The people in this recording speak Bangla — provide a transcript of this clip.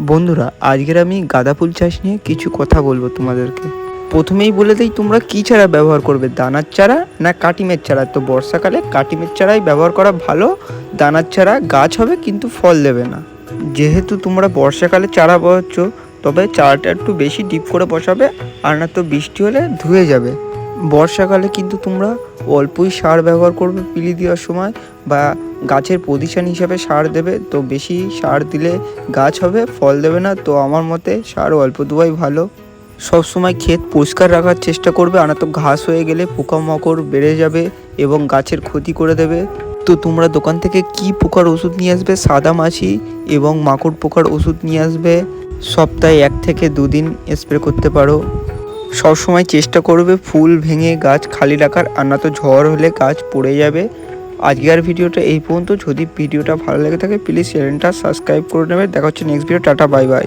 বন্ধুরা, আজকের আমি গাঁদা ফুল চাষ নিয়ে কিছু কথা বলব তোমাদেরকে। প্রথমেই বলে দিই, তোমরা কি চারা ব্যবহার করবে? দানার চারা না কাটিমের চারা? তো বর্ষাকালে কাটিমের চারাই ব্যবহার করা ভালো। দানার চারা গাছ হবে, কিন্তু ফল দেবে না। যেহেতু তোমরা বর্ষাকালে চারা বসাচ্ছ তবে চারাটা একটু বেশি ডিপ করে বসাবে, আর না তো বৃষ্টি হলে ধুয়ে যাবে। বর্ষাকালে কিন্তু তোমরা অল্পই সার ব্যবহার করবে পিলি দেওয়ার সময় বা গাছের পজিশন হিসাবে সার দেবে। তো বেশি সার দিলে গাছ হবে, ফল দেবে না। তো আমার মতে সার অল্প দেওয়াই ভালো। সবসময় ক্ষেত পরিষ্কার রাখার চেষ্টা করবে। আর তো ঘাস হয়ে গেলে পোকামাকড় বেড়ে যাবে এবং গাছের ক্ষতি করে দেবে। তো তোমরা দোকান থেকে কি পোকার ওষুধ নিয়ে আসবে? সাদা মাছি এবং মাকড় পোকার ওষুধ নিয়ে আসবে। সপ্তাহে এক থেকে দুদিন স্প্রে করতে পারো। সবসময় চেষ্টা করবে ফুল ভেঙে গাছ খালি রাখার, আর না তো ঝড় হলে গাছ পড়ে যাবে। আজকের ভিডিওটা এই পর্যন্ত। যদি ভিডিওটা ভালো লেগে থাকে প্লিজ চ্যানেলটা সাবস্ক্রাইব করে নেবে। দেখা হচ্ছে next video tata bye bye